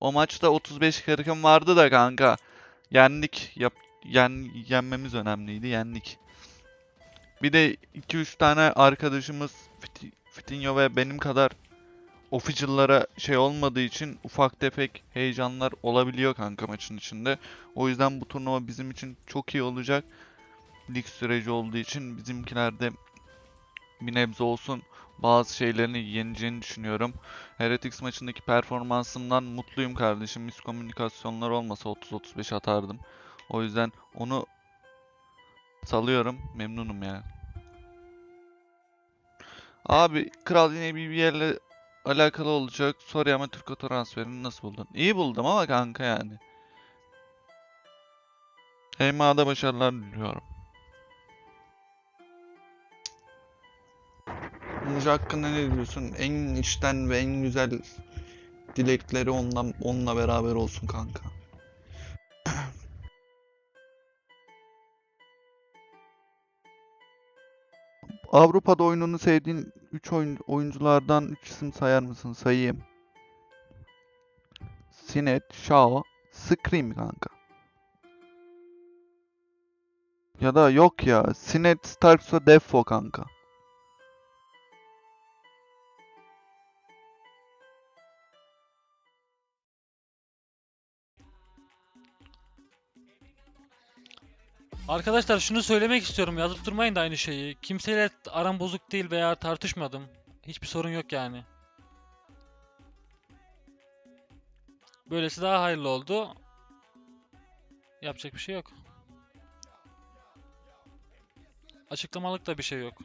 O maçta 35-40'ım vardı da kanka. Yendik. Yap, yen, yenmemiz önemliydi. Yendik. Bir de 2-3 tane arkadaşımız Fiti- Fitinho ve benim kadar official'lara şey olmadığı için ufak tefek heyecanlar olabiliyor kanka maçın içinde. O yüzden bu turnuva bizim için çok iyi olacak. Lig süreci olduğu için bizimkiler de bir nebze olsun bazı şeylerini yeneceğini düşünüyorum. Heretics maçındaki performansımdan mutluyum kardeşim. Miskomünikasyonlar olmasa 30-35 atardım. O yüzden onu salıyorum. Memnunum yani. Abi Kral yine bir yerle alakalı olacak. Soruyor ama Türko transferini nasıl buldun? İyi buldum ama kanka yani. HMA'da başarılar diliyorum. Muj hakkında ne diyorsun? En içten ve en güzel dilekleri ondan onunla beraber olsun kanka. Avrupa'da oyununu sevdiğin 3 oyun, oyunculardan 3 isim sayar mısın? Sayayım. Sinet, Shao, Scream kanka. Ya da yok ya. Sinet, Starkso, Defo kanka. Arkadaşlar şunu söylemek istiyorum. Yazıp durmayın da aynı şeyi. Kimseyle aram bozuk değil veya tartışmadım. Hiçbir sorun yok yani. Böylesi daha hayırlı oldu. Yapacak bir şey yok. Açıklamalık da bir şey yok.